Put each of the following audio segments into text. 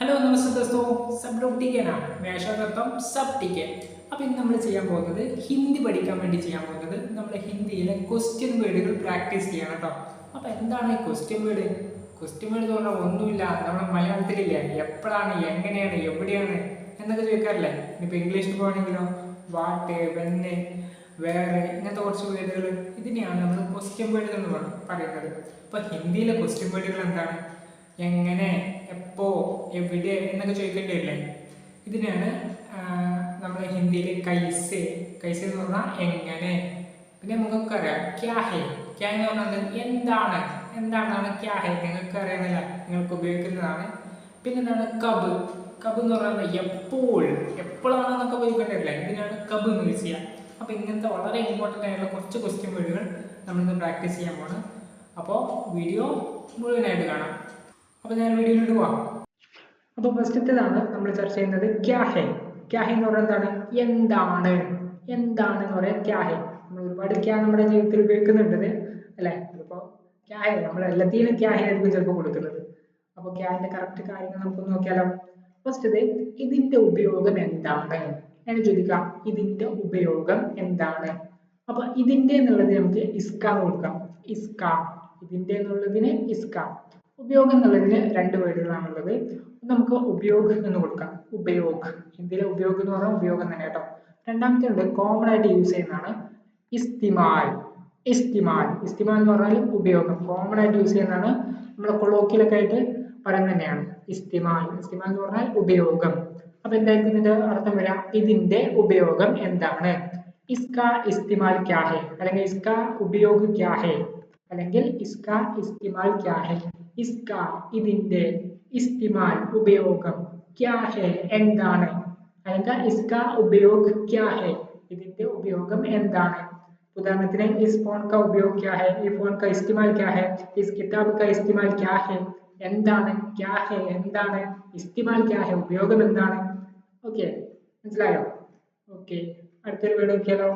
Hello നമസ്തേ ദോസ്തോ സബ് ഡോക് ടി കെനാണ് വേഷകർത്തം സബ് ടി കെ അപ്പോൾ ഇന്ന് നമ്മൾ ചെയ്യാൻ പോകുന്നത് ഹിന്ദി പഠിക്കാൻ വേണ്ടി ചെയ്യാൻ പോകുന്നത്. നമ്മൾ ഹിന്ദിയിലെ ക്വസ്റ്റ്യൻ വേർഡുകൾ പ്രാക്ടീസ് ചെയ്യണം കേട്ടോ. അപ്പോൾ എന്താണ് ഈ ക്വസ്റ്റ്യൻ വേർഡ് ക്വസ്റ്റ്യൻ വേർഡ് എന്ന് പറഞ്ഞാൽ ഒന്നുമില്ല. നമ്മുടെ മലയാളത്തിലില്ല? എപ്പോഴാണ് എങ്ങനെയാണ് എവിടെയാണ് എന്നൊക്കെ ചോദിക്കാറില്ലേ? ഇനിയിപ്പോൾ ഇംഗ്ലീഷിൽ പോകണമെങ്കിലോ വാട്ട് വെന്ന് വേറെ ഇങ്ങനത്തെ കുറച്ച് വേർഡുകൾ ഇതിനെയാണ് നമ്മൾ ക്വസ്റ്റ്യൻ വേർഡുകൾ എന്ന് പറയുന്നത്. അപ്പോൾ ഹിന്ദിയിലെ ക്വസ്റ്റ്യൻ വേർഡുകൾ എന്താണ്? എങ്ങനെ എപ്പോൾ എവിടെ എന്നൊക്കെ ചോദിക്കേണ്ടിയില്ലേ ഇതിനാണ് നമ്മൾ ഹിന്ദിയിൽ കൈസെ. കൈസെ എന്ന് പറഞ്ഞാൽ എങ്ങനെ? പിന്നെ നമുക്കൊക്കെ അറിയാം ക്യാഹെ ക്യാ എന്ന് പറഞ്ഞാൽ എന്താണ്? എന്താണെന്നാണ് ക്യാഹെ നിങ്ങൾക്ക് അറിയുന്നില്ല നിങ്ങൾക്ക് ഉപയോഗിക്കുന്നതാണ്. പിന്നെ എന്താണ്? കബ്. കബ് എന്ന് പറയുന്നത് എപ്പോൾ? എപ്പോഴാണെന്നൊക്കെ ഉപയോഗിക്കേണ്ടതില്ല ഇതിനാണ് കബ് എന്ന് യൂസ് ചെയ്യുക അപ്പോൾ ഇങ്ങനത്തെ വളരെ ഇമ്പോർട്ടന്റ് ആയിട്ടുള്ള കുറച്ച് ക്വസ്റ്റ്യൻ വേർഡുകൾ നമ്മളിന്ന് പ്രാക്ടീസ് ചെയ്യാൻ പോകണം അപ്പോൾ വീഡിയോ മുഴുവനായിട്ട് കാണാം. അപ്പോൾ ഞാൻ വീഡിയോയിലോട്ട് പോവാം. അപ്പോൾ ഫസ്റ്റത്തേതാണ് നമ്മൾ ചർച്ച ചെയ്യുന്നത് ക്യാഹെ. ക്യാഹെ ക്യാ എന്ന് പറയുന്നത് എന്താണ്? എന്താണ്? എന്താണ് എന്ന് പറയാൻ ക്യാഹെ. നമ്മൾ ഒരുപാട് ക്യാ നമ്മുടെ ജീവിതത്തിൽ ഉപയോഗിക്കുന്നുണ്ട് അല്ലേ? ഇപ്പോ ക്യാഹെ നമ്മൾ എല്ലാത്തിനും ക്യാഹെ ആയിരിക്കും ചിലപ്പോൾ കൊടുക്കുന്നത്. അപ്പോൾ ക്യാഹിന്റെ കറക്റ്റ് കാര്യങ്ങൾ നമുക്ക് നോക്കിയാലോ. ഫസ്റ്റ് ഇതിന്റെ ഉപയോഗം എന്താണ്? എന്ന് ചോദിക്കാം. ഇതിന്റെ ഉപയോഗം എന്താണ്? അപ്പൊ ഇതിന്റെ എന്നുള്ളത് നമുക്ക് ഇസ്ക കൊടുക്കാം. ഇസ്ക. ഇതിന്റെ എന്നുള്ളതിന് ഇസ്ക. ഉപയോഗം എന്നുള്ളതിന് രണ്ട് വേർഡുകളാണുള്ളത്. നമുക്ക് ഉപയോഗം എന്ന് കൊടുക്കാം. ഉപയോഗം. ഹിന്ദിയിലെ ഉപയോഗം എന്ന് പറഞ്ഞാൽ ഉപയോഗം തന്നെ കേട്ടോ. രണ്ടാമത്തെ ഉണ്ട് കോമൺ ആയിട്ട് യൂസ് ചെയ്യുന്നതാണ് ഇസ്തിമാൽ. ഇസ്തിമാൽ. ഇസ്തിമാൽ എന്ന് പറഞ്ഞാൽ ഉപയോഗം. കോമൺ ആയിട്ട് യൂസ് ചെയ്യുന്നതാണ് നമ്മൾ കൊളോക്കിലൊക്കെ ആയിട്ട് പറയുന്നത് തന്നെയാണ്. ഇസ്തിമാൽ. ഇസ്തിമാൽ എന്ന് പറഞ്ഞാൽ ഉപയോഗം. അപ്പൊ എന്തായിരിക്കും ഇതിന്റെ അർത്ഥം വരാം? ഇതിന്റെ ഉപയോഗം എന്താണ്? ഇസ്ക ഇസ്തിമാൽ ക്യാ ഹേ അല്ലെങ്കിൽ ഇസ്ക ഉപയോഗ ക്യാ ഹെ അല്ലെങ്കിൽ ഇസ്ക ഇസ്തിമാൽ ക്യാ ഹെ ഇസ്ക ഇതിന്റെ ഇസ്തിമാൽ ഉപയോഗം ക്യാ ഹെ എന്താണ് അല്ലെങ്കിൽ ഇസ്ക ഉപയോഗ ക്യാ ഹെ ഇതിന്റെ ഉപയോഗം എന്താണ് ഉദാഹരണത്തിന് ഇസ് ഫോൺ का उपयोग क्या है ഈ ഫോൺ का इस्तेमाल क्या है इस किताब का इस्तेमाल क्या है എന്താണ് ക്യാ ഹെ എന്താണ് ഇസ്തിമാൽ ക്യാ ഹെ ഉപയോഗം എന്താണ് ഓക്കെ മനസ്സിലായോ ഓക്കെ അടുത്തൊരു വീട് നോക്കിയാലോ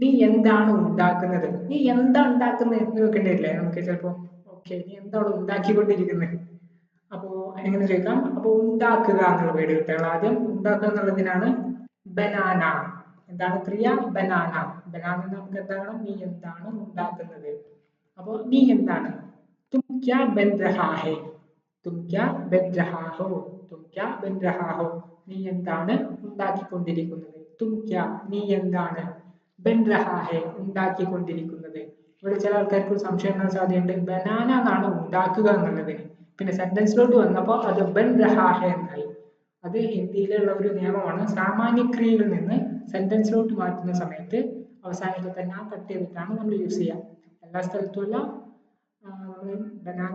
നീ എന്താണ് ഉണ്ടാക്കുന്നത്? നീ എന്താ ഉണ്ടാക്കുന്നത് എന്ന് വെക്കേണ്ടില്ലേ നമുക്ക് ചിലപ്പോ? ഓക്കെ നീ എന്താണ് ഉണ്ടാക്കിക്കൊണ്ടിരിക്കുന്നത് അപ്പോ എങ്ങനെ ചോദിക്കാം? അപ്പൊ ഉണ്ടാക്കുക എന്നുള്ള പേര് കിട്ടുക ആദ്യം ഉണ്ടാക്കുക എന്നുള്ളതിനാണ് ബനാന. എന്താണ് ക്രിയ? ബനാന. ബനാന നമുക്ക് എന്താണ് നീ എന്താണ് ഉണ്ടാക്കുന്നത്? അപ്പോ നീ എന്താണ്? നീ എന്താണ് ഉണ്ടാക്കിക്കൊണ്ടിരിക്കുന്നത്? നീ എന്താണ് ഉണ്ടാക്കിക്കൊണ്ടിരിക്കുന്നത്. ഇവിടെ ചില ആൾക്കാർക്ക് സംശയം ഉണ്ടാകാൻ സാധ്യതയുണ്ട്. ബനാന എന്നാണ് ഉണ്ടാക്കുക എന്നുള്ളതിന്. പിന്നെ സെന്റൻസിലോട്ട് വന്നപ്പോൾ അത് ബൻ രഹാ ഹെ എന്നായി. അത് ഹിന്ദിയിലുള്ള ഒരു നിയമമാണ്. സാമാന്യക്രിയയിൽ നിന്ന് സെന്റൻസിലോട്ട് മാറ്റുന്ന സമയത്ത് അവസാനത്തിൽ തന്നെ ആ കട്ട് ചെയ്തിട്ടാണ് നമ്മൾ യൂസ് ചെയ്യുക. എല്ലാ സ്ഥലത്തുമല്ല ബനാന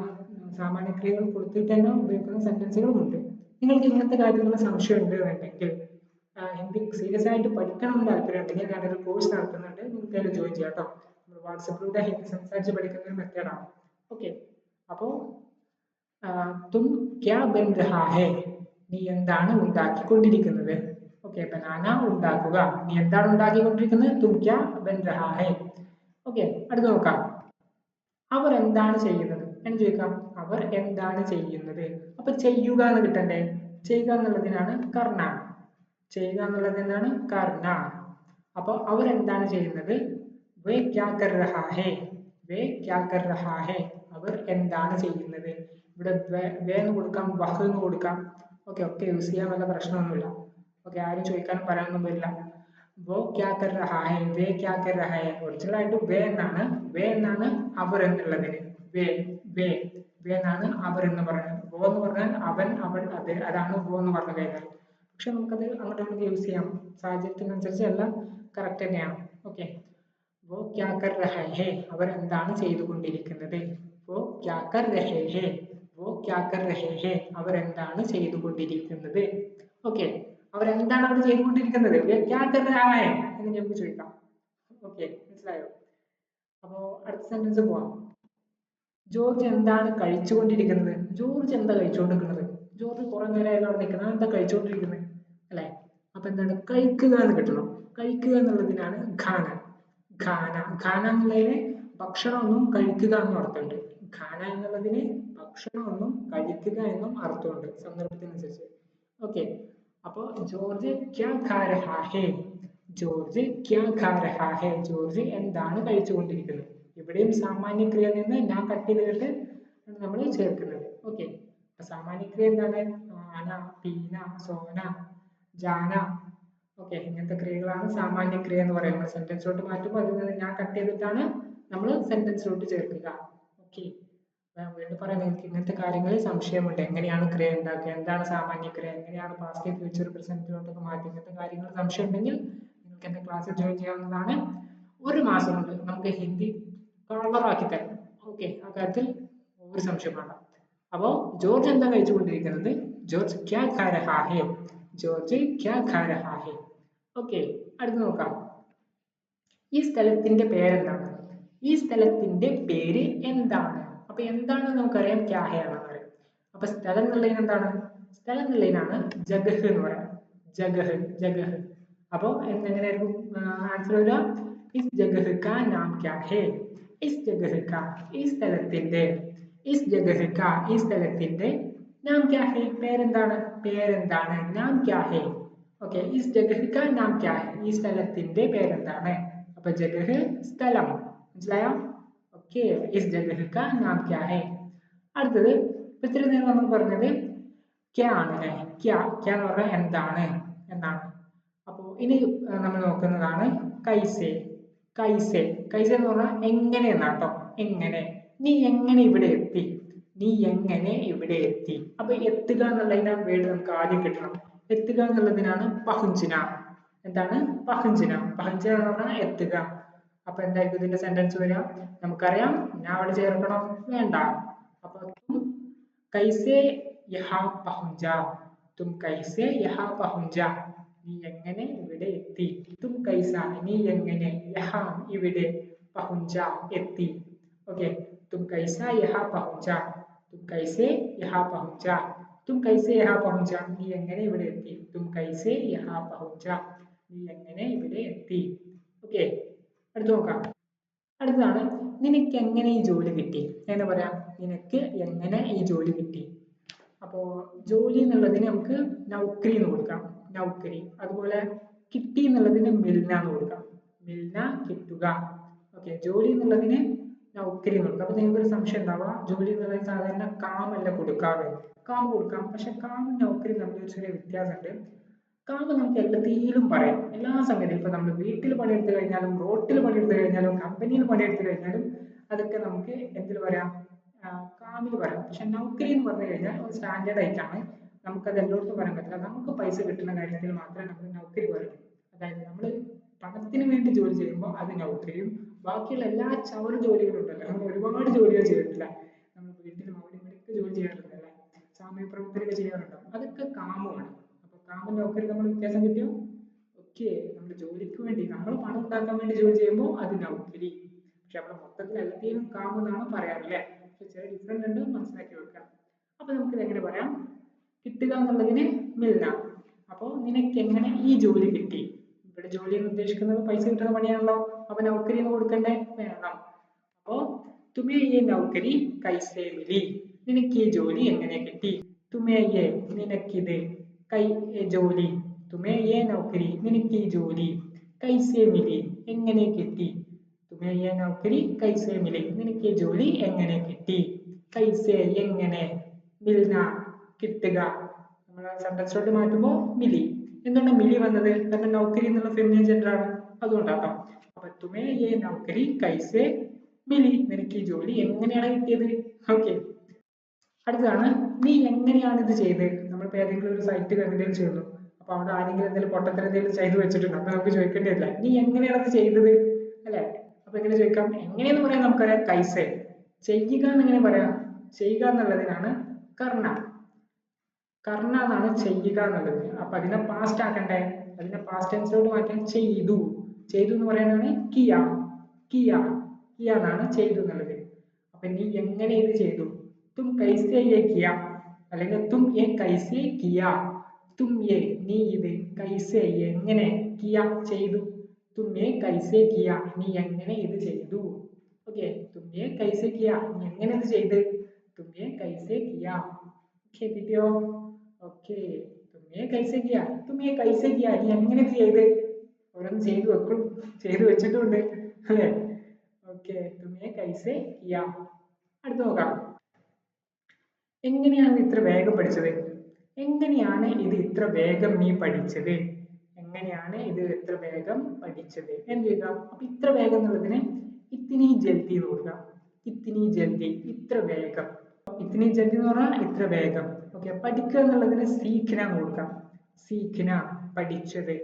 സാമാന്യക്രിയകൾ കൊടുത്തിട്ട് തന്നെ ഉപയോഗിക്കുന്ന സെന്റൻസുകളും ഉണ്ട് നിങ്ങൾക്ക് ഇങ്ങനത്തെ കാര്യങ്ങൾ സംശയം ഉണ്ട് എന്നുണ്ടെങ്കിൽ ഹിന്ദി സീരിയസ് ആയിട്ട് ഉണ്ടെങ്കിൽ ഞാനൊരു കോഴ്സ് നടത്തുന്നുണ്ട്. നിങ്ങൾക്ക് അതിൽ ജോയിൻ ചെയ്യാം കേട്ടോ നമ്മൾ വാട്സപ്പിലൂടെ ഹിന്ദി സംസാരിച്ച് പഠിക്കുന്ന ഒരു മെത്തേഡാണ് ഓക്കെ അപ്പോൾ തും ക്യാ ബൻ രഹാ ഹേ? നീ എന്താണ് ഉണ്ടാക്കിക്കൊണ്ടിരിക്കുന്നത്? ഓക്കെ ബനാന ഉണ്ടാക്കുക. നീ എന്താണ് ഉണ്ടാക്കിക്കൊണ്ടിരിക്കുന്നത്? തും ക്യാ ബൻ രഹാ ഹേ? ഓക്കെ അടുത്ത് നോക്കാം. അവർ എന്താണ് ചെയ്യുന്നത്? എന്ന് ചോദിക്കാം. അവർ എന്താണ് ചെയ്യുന്നത്? അപ്പൊ ചെയ്യുക എന്ന് കിട്ടണ്ടേ? ചെയ്യുക എന്നുള്ളതിനാണ് കർണ. ചെയ്യുക എന്നുള്ളത് എന്താണ്? കർണ. അപ്പൊ അവർ എന്താണ് ചെയ്യുന്നത് അവർ എന്താണ് ചെയ്യുന്നത്? ഇവിടെ വേ- വേ എന്ന് കൊടുക്കാം വഹ് എന്ന് കൊടുക്കാം. ഓക്കെ ഒക്കെ യൂസ് ചെയ്യാൻ വല്ല പ്രശ്നമൊന്നുമില്ല. ഓക്കെ ആരും ചോദിക്കാനും പറയാനൊന്നും വരില്ല. വോ ക്യാ കർ റഹാ ഹേ വേ ക്യാ കർ റഹാ ഹേ. ഒറിജിനൽ ആയിട്ട് വേ എന്നാണ് വേ എന്നാണ് അവർ എന്നുള്ളതിന്. വേ വേ വേ എന്നാണ് അവർ എന്ന് പറയുന്നത് വോ എന്ന് പറഞ്ഞാൽ അവൻ അവൾ അത് അതാണ് വോ എന്ന് പറഞ്ഞു കഴിഞ്ഞാൽ പക്ഷെ നമുക്കത് അങ്ങോട്ടും ഇങ്ങോട്ടും യൂസ് ചെയ്യാം. സാഹചര്യത്തിനനുസരിച്ച് എല്ലാം കറക്റ്റ് തന്നെയാണ്. ഓക്കെ വോ ക്യാ കർ രഹേ ഹേ അവർ എന്താണ് ചെയ്തുകൊണ്ടിരിക്കുന്നത്? വോ ക്യാ കർ രഹേ ഹേ വോ ക്യാ കർ രഹേ ഹേ അവർ എന്താണ് ചെയ്തുകൊണ്ടിരിക്കുന്നത്? ഓക്കെ അവർ എന്താണ് അവിടെ ചെയ്തുകൊണ്ടിരിക്കുന്നത്? ക്യാ എന്ന് നമുക്ക് ചോദിക്കാം. ഓക്കെ മനസ്സിലായോ? അപ്പോ അടുത്ത സെന്റൻസ് പോവാം. ജോർജ് എന്താണ് കഴിച്ചുകൊണ്ടിരിക്കുന്നത്? ജോർജ് എന്താ കഴിച്ചുകൊണ്ടിരിക്കുന്നത്? ജോർജ് കുറെ നേരമായാലും അവിടെ നിൽക്കുന്നത്. എന്താ കഴിച്ചുകൊണ്ടിരിക്കുന്നത്? അല്ലെ? അപ്പൊ എന്താണ്? കഴിക്കുക എന്ന് കിട്ടണം. കഴിക്കുക എന്നുള്ളതിനാണ് ഖാന ഖാന ഖാന എന്നുള്ളതിന് ഭക്ഷണമൊന്നും കഴിക്കുക എന്ന് അർത്ഥമുണ്ട്. ഖാന എന്നുള്ളതിന് ഭക്ഷണം ഒന്നും കഴിക്കുക എന്നും അർത്ഥമുണ്ട് സന്ദർഭത്തിനനുസരിച്ച്. ഓക്കെ. അപ്പൊ ജോർജ് ക്യാ ഖാ രഹാ ജോർജ് ക്യാ ഖാ രഹാ ജോർജ് എന്താണ് കഴിച്ചുകൊണ്ടിരിക്കുന്നത്? ഇവിടെയും സാമാന്യ ക്രിയ നിന്ന് ഞാൻ കട്ട് ചെയ്തിട്ട് നമ്മൾ ചേർക്കുന്നത്. ഓക്കെ. സാമാന്യ ക്രിയ എന്താണ്? ആന പീന സോന ജാന ഓക്കെ ഇങ്ങനത്തെ ക്രിയകളാണ് സാമാന്യ ക്രിയ എന്ന് പറയുന്നത്. സെന്റൻസിലോട്ട് മാറ്റുമ്പോൾ അതിൽ നിന്ന് ഞാൻ കട്ട് ചെയ്തിട്ടാണ് നമ്മൾ സെന്റൻസിലോട്ട് ചേർക്കുക. ഓക്കെ വീണ്ടും പറയാം നിങ്ങൾക്ക് ഇങ്ങനത്തെ കാര്യങ്ങളിൽ സംശയമുണ്ട്. എങ്ങനെയാണ് ക്രിയ ഉണ്ടാക്കുക? എന്താണ് സാമാന്യ ക്രിയ? എങ്ങനെയാണ് പാസ്റ്റ് ഫ്യൂച്ചർ പ്രസന്റിലോട്ടൊക്കെ മാറ്റി? ഇങ്ങനത്തെ കാര്യങ്ങൾ സംശയം ഉണ്ടെങ്കിൽ നിങ്ങൾക്ക് എന്റെ ക്ലാസ്സിൽ ജോയിൻ ചെയ്യാവുന്നതാണ്. ഒരു മാസം കൊണ്ട് നമുക്ക് ഹിന്ദി കളറാക്കി തരാം. ഓക്കെ ആ കാര്യത്തിൽ ഒരു സംശയം വേണ്ട. അപ്പോ ജോർജ് എന്താ കഴിച്ചുകൊണ്ടിരിക്കുന്നത്? ജോർജ് ക്യാ ഖാ രഹാ ഹേ ജോർജ് ക്യാ ഖാ രഹാ ഹേ ഓക്കെ അടുത്ത് നോക്കാം. ഈ സ്ഥലത്തിന്റെ പേരെന്താണ്? ഈ സ്ഥലത്തിന്റെ പേര് എന്താണ്? അപ്പൊ എന്താണ് നമുക്കറിയാം ക്യാഹെ ആണെന്ന് അറിയാം അപ്പൊ സ്ഥലം എന്നുള്ളതിന് എന്താണ്? സ്ഥലം എന്നുള്ളതിനാണ് ജഗഹ് എന്ന് പറയാം ജഗഹ് ജഗഹ്. അപ്പൊ എന്തെങ്ങനെയായിരിക്കും? ആൻസർ വരിക. ഇസ് ജഗഹ് കാ നാം ക്യാഹെ ഇസ് ജഗഹ് കാ ഈ സ്ഥലത്തിന്റെ? ഇസ് ജഗഹ് കാ ഈ സ്ഥലത്തിന്റെ നാം ക്യാഹെ പേരെന്താണ്? പേരെന്താണ്? നാം ക്യാ ഹേ. ഓക്കെ ഈ ജഗഹ് കാ നാം ക്യാ ഹേ. ഈ സ്ഥലത്തിന്റെ പേരെന്താണ്? അപ്പൊ ജഗഹ് സ്ഥലം. മനസ്സിലായോ? ഓക്കെ ഈ ജഗഹ് കാ നാം ക്യാ ഹേ. അടുത്തത് ഇത്രയും നേരം നമ്മൾ പറഞ്ഞത് ക്യാ ആണ്. അല്ലെ ക്യാ ക്യാ എന്ന് പറഞ്ഞാൽ എന്താണ്? എന്നാണ് അപ്പോ ഇനി നമ്മൾ നോക്കുന്നതാണ് കൈസെ. കൈസെ. കൈസെ എന്ന് പറഞ്ഞാൽ എങ്ങനെ എന്നാണ് കേട്ടോ എങ്ങനെ? നീ എങ്ങനെ ഇവിടെ എത്തി? നീ എങ്ങനെ ഇവിടെ എത്തി? അപ്പൊ എത്തുക എന്നുള്ളതിനാ വേർഡ് നമുക്ക് ആദ്യം കിട്ടണം. എത്തുക എന്നുള്ളതിനാണ് പഹുഞ്ചിന. എന്താണ്? പഹുഞ്ചിന. പഹുഞ്ചിന എന്ന് പറഞ്ഞാൽ എത്തുക. അപ്പൊ എന്തായിരിക്കും ഇതിന്റെ സെന്റൻസ് വരിക? നമുക്കറിയാം. ഞാൻ അവിടെ ചേർക്കണം. വേണ്ട. അപ്പൊ നീ എങ്ങനെ ഇവിടെ എത്തി? തും കൈസ. നീ എങ്ങനെ ഇവിടെ പഹുഞ്ച എത്തി? ഓക്കെ തും കൈസ യഹാ പഹുഞ്ച. തും കൈസെ യഹാ പഹുഞ്ച തും കൈസെ യഹാ പഹുഞ്ച നീ എങ്ങനെ ഇവിടെ എത്തി? തും കൈസെ യഹാ പഹുഞ്ച നീ എങ്ങനെ ഇവിടെ എത്തി? ഓക്കെ അടുത്ത് നോക്കാം. അടുത്തതാണ് നിനക്ക് എങ്ങനെ ഈ ജോലി കിട്ടി? എന്ന് പറയാം. നിനക്ക് എങ്ങനെ ഈ ജോലി കിട്ടി? അപ്പോ ജോലി എന്നുള്ളതിന് നമുക്ക് നൗക്കരി എന്ന് കൊടുക്കാം. നൗക്കരി. അതുപോലെ കിട്ടി എന്നുള്ളതിന് മിൽന എന്ന് കൊടുക്കാം. മിൽന കിട്ടുക. ഓക്കെ ജോലി എന്നുള്ളതിന് കൊടുക്കാം അപ്പൊ നിങ്ങൾക്ക് ഒരു സംശയം ഉണ്ടാവുക ജോലി എന്നുള്ളത് സാധാരണ കാമല്ല കൊടുക്കാറ്. കാം കൊടുക്കാം. പക്ഷെ കാമും നൗക്കരി തമ്മിൽ ചെറിയ വ്യത്യാസമുണ്ട്. കാമ് നമുക്ക് എല്ലാത്തിലും പറയാം. എല്ലാ സംഗതിയും ഇപ്പൊ നമ്മൾ വീട്ടിൽ പണിയെടുത്തു കഴിഞ്ഞാലും റോട്ടിൽ പണിയെടുത്തു കഴിഞ്ഞാലും കമ്പനിയിൽ പണിയെടുത്തു കഴിഞ്ഞാലും അതൊക്കെ നമുക്ക് എന്തിൽ പറയാം? കാമിൽ പറയാം. പക്ഷെ നൗക്കരി എന്ന് പറഞ്ഞു കഴിഞ്ഞാൽ ഒരു സ്റ്റാൻഡേർഡ് ആയിട്ടാണ് നമുക്കത് എല്ലായിടത്തും പറയാൻ പറ്റില്ല നമുക്ക് പൈസ കിട്ടുന്ന കാര്യത്തിൽ മാത്രമേ നമ്മൾ നൗക്കരി പറയുള്ളൂ അതായത് നമ്മൾ പണത്തിന് വേണ്ടി ജോലി ചെയ്യുമ്പോൾ അത് ചെയ്യും ബാക്കിയുള്ള എല്ലാ ചവറ് ജോലികളും ഉണ്ടല്ലോ. നമ്മൾ ഒരുപാട് ജോലികൾ ചെയ്തിട്ടില്ല. നമ്മൾ വീട്ടിലും അവിടെ ഇവിടെയൊക്കെ ജോലി ചെയ്യാറുണ്ടല്ലേ? സാമൂഹ്യ പ്രവർത്തനമൊക്കെ ചെയ്യാറുണ്ടോ? അതൊക്കെ കാമമാണ് അപ്പൊ കാമും നൗക്കരി നമ്മൾ വ്യത്യാസം കിട്ടിയോ? ഓക്കെ നമ്മൾ ജോലിക്ക് വേണ്ടി നമ്മൾ പണം ഉണ്ടാക്കാൻ വേണ്ടി ജോലി ചെയ്യുമ്പോൾ അത് നൗക്കരി പക്ഷെ നമ്മൾ മൊത്തത്തിൽ എല്ലാത്തിനും പറയാറ് പറയാറില്ലേ? പക്ഷെ ചെറിയ ഡിഫറൻസ് ഉണ്ട് മനസ്സിലാക്കി വെക്കുക അപ്പൊ നമുക്ക് എങ്ങനെ പറയാം? കിട്ടുക എന്നുള്ളതിന് നിനക്ക് എങ്ങനെ ഈ ജോലി കിട്ടി? ഇവിടെ ജോലി എന്ന് ഉദ്ദേശിക്കുന്നത് പൈസ കിട്ടുന്ന പണിയാണല്ലോ. അപ്പൊ നൗക്കരി എന്ന് കൊടുക്കണ്ടേ? വേണം. അപ്പോ തുമേ ഈ നൗക്കരി കൈസേ മിലി. നിനക്ക് ഈ ജോലി എങ്ങനെ കിട്ടി? തുമേ യേ നിനക്കിത്. കൈ ജോലി. തുമേ യേ നൗക്കരി നിനക്ക് ഈ ജോലി. കൈസേ മിലി എങ്ങനെ കിട്ടി? തുമേ യേ നൗക്കരി കൈസേ മിലി. നിനക്ക് ഈ ജോലി എങ്ങനെ കിട്ടി? കൈസേ എങ്ങനെ? മിൽന കിട്ടുക. നമ്മൾ സെന്റൻസിലോട്ട് മാറ്റുമ്പോൾ മിലി. എന്തുകൊണ്ട് മിലി വന്നത് കാരണം നൗക്കരി എന്നുള്ള ഫെമിനിൻ ജെൻഡർ ആണ്. അതുകൊണ്ടാട്ടോ. അപ്പൊ തുമേ യേ നൗക്കരി കൈസേ മിലി നിനക്ക് ഈ ജോലി എങ്ങനെയാണ് കിട്ടിയത്? ഓക്കെ. അടുത്താണ് നീ എങ്ങനെയാണ് ഇത് ചെയ്തത് നമ്മളിപ്പോ ഏതെങ്കിലും ഒരു സൈറ്റ് എന്തെങ്കിലും ചെയ്യുന്നു. അപ്പൊ അവിടെ ആരെങ്കിലും എന്തെങ്കിലും പൊട്ടത്തരം എന്തെങ്കിലും ചെയ്തു വെച്ചിട്ടുണ്ട്? അപ്പൊ നമുക്ക് ചോദിക്കേണ്ടതില്ല നീ എങ്ങനെയാണ് അത് ചെയ്തത്? അല്ലെ? അപ്പൊ എങ്ങനെ ചോദിക്കാം? എങ്ങനെയെന്ന് പറയാൻ നമുക്കറിയാം കൈസേ. ചെയ്യുക എന്ന് എങ്ങനെ പറയാം. ചെയ്യുക എന്നുള്ളതിനാണ് കർണ. കർണ എന്നാണ് ചെയ്യുക എന്നുള്ളത്. അപ്പൊ അതിനെ പാസ്റ്റ് ആക്കണ്ടേ? അതിനെ പാസ്റ്റ് ടെൻസിലോട്ട് മാറ്റാൻ ചെയ്തു. ചെയ്തു എന്ന് പറയുന്നതാണ് കിയ. കിയ. കിയ എന്നാണ് ചെയ്തു എന്നുള്ളത്. അപ്പൊ നീ എങ്ങനെ ഇത് ചെയ്തു? തും കൈസേ യേ കിയ. അല്ലെങ്കിൽ തും യേ കൈസേ കിയ. തും യേ നീ ഇത് കൈസേ എങ്ങനെ കിയ ചെയ്തു? തും യേ കൈസേ കിയ. നീ എങ്ങനെ ഇത് ചെയ്തു? ഓക്കെ. തും യേ കൈസേ കിയ. നീ എങ്ങനെ ഇത് ചെയ്ത്? തുമ്യെ കൈസേ കിയ. ഓക്കെ കിട്ടിയോ? ഓക്കെ. തുമ്മിയെ കൈസെ കിയ തുമ്മിയെ കൈസെ കിയ എങ്ങനെ ചെയ്ത്? ഓരോന്ന് ചെയ്തു വെക്കും. ചെയ്തു വെച്ചിട്ടുണ്ട്. അല്ലേ? ഓക്കെ. തുമ്മിയെ കൈസെ കിയ അടുത്ത് നോക്കാം. എങ്ങനെയാണ് ഇത്ര വേഗം പഠിച്ചത്? എങ്ങനെയാണ് ഇത് ഇത്ര വേഗം നീ പഠിച്ചത്? എങ്ങനെയാണ് ഇത് ഇത്ര വേഗം പഠിച്ചത്? എന്ത് ചെയ്യുക അപ്പൊ ഇത്ര വേഗം എന്നുള്ളതിന് ഇത്തിനി ജൽദി എന്ന് കൊടുക്കാം. ഇത്തിനി ജൽദി. ഇത്ര വേഗം. ഇത്തിനി ജൽദി എന്ന് പറഞ്ഞാൽ ഇത്ര വേഗം. ഓക്കെ പഠിക്കുക എന്നുള്ളതിന് സീഖിന കൊടുക്കാം. സീഖിന പഠിച്ചത്.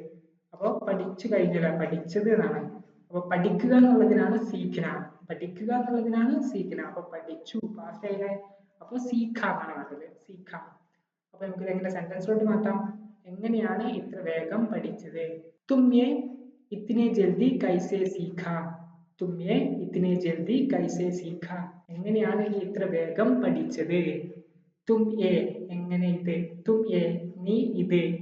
അപ്പൊ പഠിച്ചു കഴിഞ്ഞില്ല പഠിച്ചത് എന്നാണ്. അപ്പൊ പഠിക്കുക എന്നുള്ളതിനാണ് സീഖിന പഠിക്കുക എന്നുള്ളതിനാണ് സീഖിന അപ്പൊ പഠിച്ചു പാസ് ആയില്ലേ? അപ്പൊ സീഖ എന്നാണ് വേണ്ടത് സീഖ അപ്പൊ നമുക്ക് എങ്ങനെ സെന്റൻസിലോട്ട് മാറ്റാം? എങ്ങനെയാണ് ഇത്ര വേഗം പഠിച്ചത്? തുമ്യെ ഇത്തിനെ ജൽദി കൈസേ സീഖാ തുമ്യെ ഇത്തിനെ ജൽദി കൈസേ സീഖാ എങ്ങനെയാണ് ഈ ഇത്ര വേഗം പഠിച്ചത്? തും എ എങ്ങനെ ഇത്? തും എ നീ ഇത്?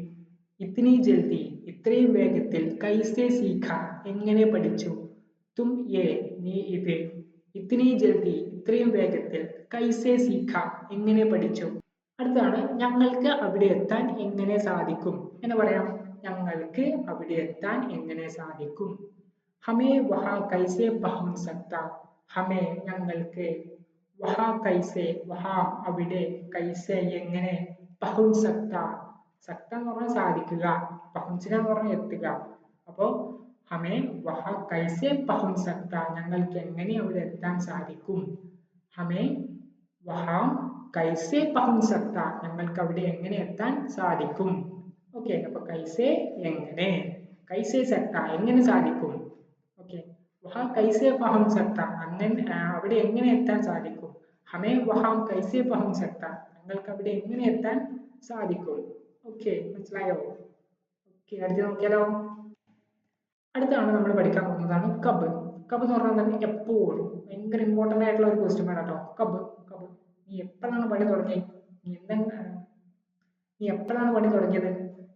ഇത്തിനി ജൽദി ഇത്രയും വേഗത്തിൽ കൈസെ സീഖ എങ്ങനെ പഠിച്ചു? തും എ നീ ഇത്? ഇത്തിനി ജൽദി ഇത്രയും വേഗത്തിൽ കൈസെ സീഖ എങ്ങനെ പഠിച്ചു? അടുത്താണ് ഞങ്ങൾക്ക് അവിടെ എത്താൻ എങ്ങനെ സാധിക്കും? എന്ന് പറയാം. ഞങ്ങൾക്ക് അവിടെ എത്താൻ എങ്ങനെ സാധിക്കും? ഹമേ വഹ കൈസെ പഹം സക്ത. ഹമേ ഞങ്ങൾക്ക് വഹ കൈസെ വഹാ അവിടെ കൈസെ എങ്ങനെ? പഹുൻ സക്ത. സക്ത എന്ന് പറഞ്ഞാൽ സാധിക്കുക പഹുൻസിന എന്ന് പറഞ്ഞാൽ എത്തുക. അപ്പോ ഹമേ വഹ കൈസെ പഹുൻ സക്ത. ഞങ്ങൾക്ക് എങ്ങനെ അവിടെ എത്താൻ സാധിക്കും? ഹമേ വഹ കൈസെ പഹുൻ സക്ത. ഞങ്ങൾക്ക് അവിടെ എങ്ങനെ എത്താൻ സാധിക്കും? ഓക്കെ അപ്പൊ കൈസെ എങ്ങനെ? കൈസെ സക്ത എങ്ങനെ സാധിക്കും? വഹ കൈസെ പഹുൻ സക്ത അങ്ങനെ അവിടെ എങ്ങനെ എത്താൻ സാധിക്കും? ഹമേ വഹാം കൈസെ പഹുൻ സക്ത ഞങ്ങൾക്ക് അവിടെ എങ്ങനെ എത്താൻ സാധിക്കും? ഓക്കെ മനസ്സിലായോ? ഓക്കെ അടുത്ത് നോക്കിയാലോ? അടുത്താണ് നമ്മൾ പഠിക്കാൻ പോകുന്നതാണ് കബ്. കബ് എന്ന് പറഞ്ഞാൽ തന്നെ എപ്പോഴും ഭയങ്കര ഇമ്പോർട്ടന്റ് ആയിട്ടുള്ള ഒരു ക്വസ്റ്റ്യൻ ആണ് കേട്ടോ. കബ് കബ്. നീ എപ്പോഴാണ് പണി തുടങ്ങിയത് നീ എന്തെങ്കിലും നീ എപ്പോഴാണ് പണി തുടങ്ങിയത്?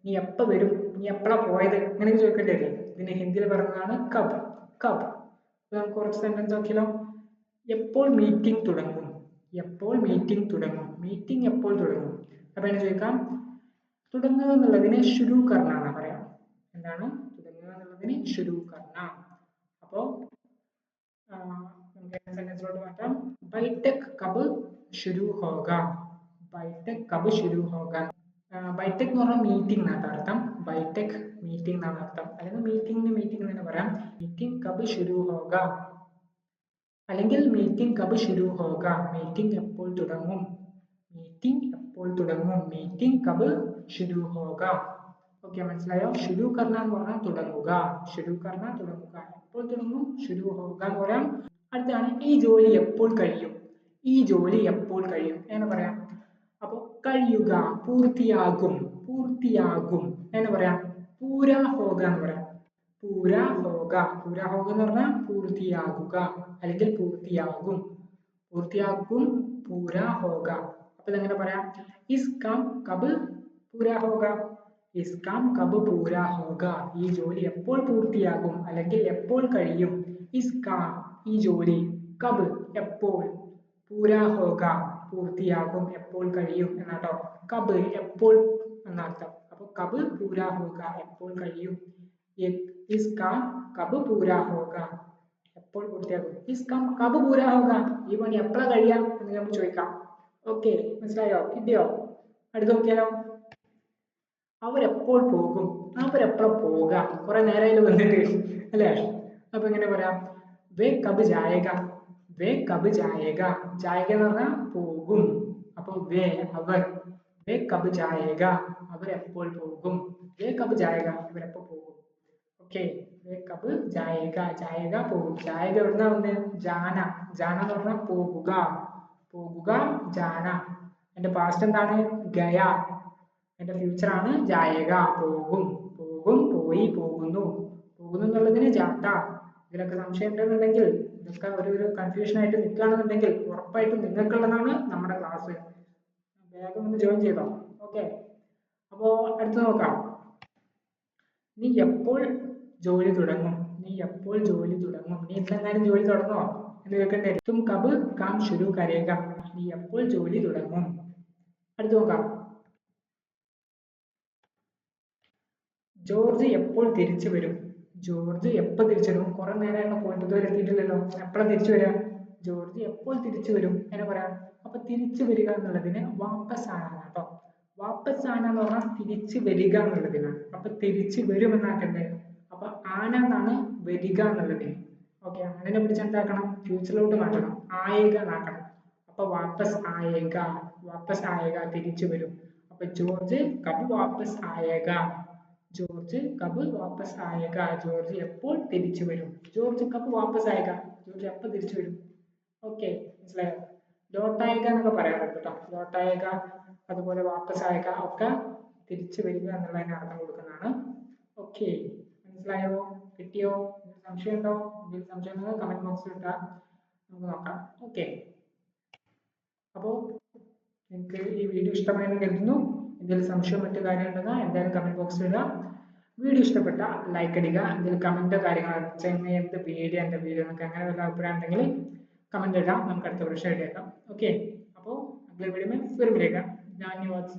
നീ എപ്പോൾ വരും? നീ എപ്പോഴാണ് പോയത്? അങ്ങനെയൊക്കെ ചോദിക്കേണ്ടി ഇതിന് ഹിന്ദിയിൽ പറയുന്നതാണ് കബ്. കബ് അപ്പൊ നമുക്ക് കുറച്ച് സെന്റൻസ് നോക്കിയാലോ എപ്പോൾ മീറ്റിംഗ് തുടങ്ങും. എപ്പോൾ മീറ്റിംഗ് തുടങ്ങും. മീറ്റിംഗ് എപ്പോൾ തുടങ്ങും. അപ്പൊ എന്നെ ചോദിക്കാം. തുടങ്ങുക എന്നുള്ളതിനെ ഷുരു കർണ എന്നാ പറയാം. എന്താണ്? തുടങ്ങുക എന്നുള്ളതിന് ഷുരു കർണ. അപ്പോ ആ, നമുക്ക് മാറ്റാം. ബൈടെക് കബ് ഷുരു ഹോഗ. ബൈടെക് കബ് ഷുരു ഹോഗ. ബൈടെക് എന്ന് പറഞ്ഞാൽ മീറ്റിംഗ് എന്നാണ് അർത്ഥം. ബൈടെക് മീറ്റിംഗ് എന്നാണ് അർത്ഥം. അല്ലെങ്കിൽ മീറ്റിംഗിന് മീറ്റിംഗ് എന്ന് പറയാം. മീറ്റിംഗ് കബ് ശുരു ഹോക അല്ലെങ്കിൽ മീറ്റിംഗ് കബ് ശുരു ഹോക മീറ്റിംഗ് എപ്പോൾ തുടങ്ങും? മീറ്റിംഗ് എപ്പോൾ തുടങ്ങും? മീറ്റിംഗ് കബ് ശുരു ഹോക ഓക്കെ മനസ്സിലായോ? ഷുരു കർണ എന്ന് പറഞ്ഞാൽ തുടങ്ങുക. ഷുരു കർണ തുടങ്ങുക. എപ്പോൾ തുടങ്ങും? ഷുരു ഹോക എന്ന് പറയാം. അടുത്താണ് ഈ ജോലി എപ്പോൾ കഴിയും? ഈ ജോലി എപ്പോൾ കഴിയും? എന്ന് പറയാം. അപ്പൊ കഴിയുക പൂർത്തിയാകും പൂർത്തിയാകും എന്ന് പറയാം. പൂര എന്ന് പറയാം. പൂര ഹോഗ എന്ന് പറഞ്ഞാൽ പൂർത്തിയാകുക അല്ലെങ്കിൽ പൂർത്തിയാകും. പൂർത്തിയാക്കും പൂര ഹോഗ അപ്പൊ ഇതെങ്ങനെ പറയാം? ഇസ് കാം കബ് പൂര ഇസ് കാം കബ് പൂര ഈ ജോലി എപ്പോൾ പൂർത്തിയാകും അല്ലെങ്കിൽ എപ്പോൾ കഴിയും? ഇസ് കാം ഈ ജോലി കബ് എപ്പോൾ? പൂര പൂർത്തിയാകും എപ്പോൾ കഴിയും എന്നാട്ടോ. കബ് എപ്പോൾ എന്നർത്ഥം അപ്പൊ കബ് പൂരാ ഹോക എപ്പോൾ കഴിയും? ഇസ്ക കബ് പൂരാ ഹോക എപ്പോൾ പൂർത്തിയാകും? ഇസ്കം കബ് പൂരാ ഹോക ഈ പണി എപ്പോഴാ കഴിയാം എന്ന് നമുക്ക് ചോദിക്കാം. ഓക്കെ മനസ്സിലായോ? കിട്ടിയോ? അടുത്ത് നോക്കിയാലോ? അവരെപ്പോൾ പോകും? അവരെപ്പോഴാ പോകാം? കുറെ നേരമായാലും വന്നിട്ട് അല്ലേ? അപ്പൊ എങ്ങനെ പറയാം? വേ കബ് ജായക. വേ കബ് ജായക. ജായക എന്ന് പറഞ്ഞാൽ പോകും. അപ്പൊ വേ അവർ. വേ കബ് ജായക എപ്പോൾ പോകും? വേ കബ് ജായക അവരെപ്പോ പോകും? ഓക്കെ. കബ് ജായക ജായക പോകും. ജായക എവിടുന്ന വന്നത് ജാന. ജാന എന്ന് പറഞ്ഞാൽ പോകുക. പോകുക ജാന. എന്റെ പാസ്റ്റ് എന്താണ്? ഗയ. എന്റെ ഫ്യൂച്ചർ ആണ് ജായക. പോകും. പോകും പോയി പോകുന്നു. പോകുന്നു എന്നുള്ളതിന് ജാത ഇതിലൊക്കെ സംശയം ഉണ്ടെന്നുണ്ടെങ്കിൽ ഇതൊക്കെ ഒരു ഒരു കൺഫ്യൂഷൻ ആയിട്ട് നിൽക്കുകയാണെന്നുണ്ടെങ്കിൽ ഉറപ്പായിട്ടും നിങ്ങൾക്കുള്ളതാണ് നമ്മുടെ ക്ലാസ് വേഗം ഒന്ന് ജോയിൻ ചെയ്തോ? ഓക്കെ അപ്പോ അടുത്ത് നോക്കാം. നീ എപ്പോൾ ജോലി തുടങ്ങും? നീ എപ്പോൾ ജോലി തുടങ്ങും? നീ ഇന്നെങ്ങാനും ജോലി തുടങ്ങോ എന്ന് കേൾക്കണ്ടേ തും കബ് കാം ശുരു കരേക നീ എപ്പോൾ ജോലി തുടങ്ങും? അടുത്ത് നോക്കാം. ജോർജ് എപ്പോൾ തിരിച്ചു വരും? ജോർജ് എപ്പോൾ തിരിച്ചു വരും? കുറെ നേരമായിട്ട് ഇതുവരെ എത്തിയിട്ടില്ലല്ലോ. എപ്പോഴാണ് തിരിച്ചു വരിക ജോർജ് എപ്പോൾ തിരിച്ചു വരും? എന്ന് പറയാം. അപ്പൊ തിരിച്ചു വരിക എന്നുള്ളതിന് വാപ്പസ് ആണ് കേട്ടോ. വാപ്പസ് ആന എന്ന് പറഞ്ഞാൽ തിരിച്ചു വരിക എന്നുള്ളതിനാണ്. അപ്പൊ തിരിച്ചു വരും എന്നാക്കണ്ടേ അപ്പൊ ആന എന്നാണ് വരിക എന്നുള്ളതിന്. ഓക്കെ ആനനെ പിടിച്ച് എന്താക്കണം? ഫ്യൂച്ചറിലോട്ട് മാറ്റണം. ആയേക എന്നാക്കണം. അപ്പൊ വാപ്പസ് ആയേക. വാപ്പസ് ആയേക തിരിച്ചു വരും. അപ്പൊ ജോർജ് കബ് വാപ്പസ് ആയേക. ജോർജ് കബ് വാപ്പസ് ആയേക ജോർജ് എപ്പോൾ തിരിച്ചു വരും? ജോർജ് കബ് വാപ്പസ് ആയേക ജോർജ് എപ്പോൾ തിരിച്ചു വരും? ഓക്കെ മനസ്സിലായോ? ലോട്ടായക എന്നൊക്കെ പറയാറുണ്ട് കേട്ടോ ലോട്ടായക അതുപോലെ വാപ്പസ് ആയക ഒക്കെ തിരിച്ചു വരിക എന്നുള്ളതിന് അർത്ഥം കൊടുക്കുന്നതാണ്. ഓക്കെ മനസ്സിലായോ? കിട്ടിയോ? സംശയം ഉണ്ടോ? എന്തെങ്കിലും സംശയം ഉണ്ടെങ്കിൽ കമന്റ് ബോക്സിൽ ഇട്ടാ നമുക്ക് നോക്കാം. ഓക്കെ അപ്പോൾ നിങ്ങൾക്ക് ഈ വീഡിയോ ഇഷ്ടമായെന്ന് കരുതുന്നു. എന്തെങ്കിലും സംശയം മറ്റു കാര്യമുണ്ടെങ്കിൽ എന്തായാലും കമന്റ് ബോക്സിൽ ഇടുക വീഡിയോ ഇഷ്ടപ്പെട്ട ലൈക്ക് അടിക്കുക. എന്തെങ്കിലും കമന്റോ കാര്യങ്ങളോ ചെങ്ങ എന്ത് വീഡിയോ എന്റെ വീഡിയോ നമുക്ക് അങ്ങനെ വല്ല അഭിപ്രായം ഉണ്ടെങ്കിൽ കമന്റ് ഇടാം. നമുക്ക് അടുത്ത പ്രശ്നം റെഡിയാക്കാം ഓക്കെ അപ്പോൾ അഗ്ലെ വീഡിയോ ഫിർ ഞാൻ യുവാസ്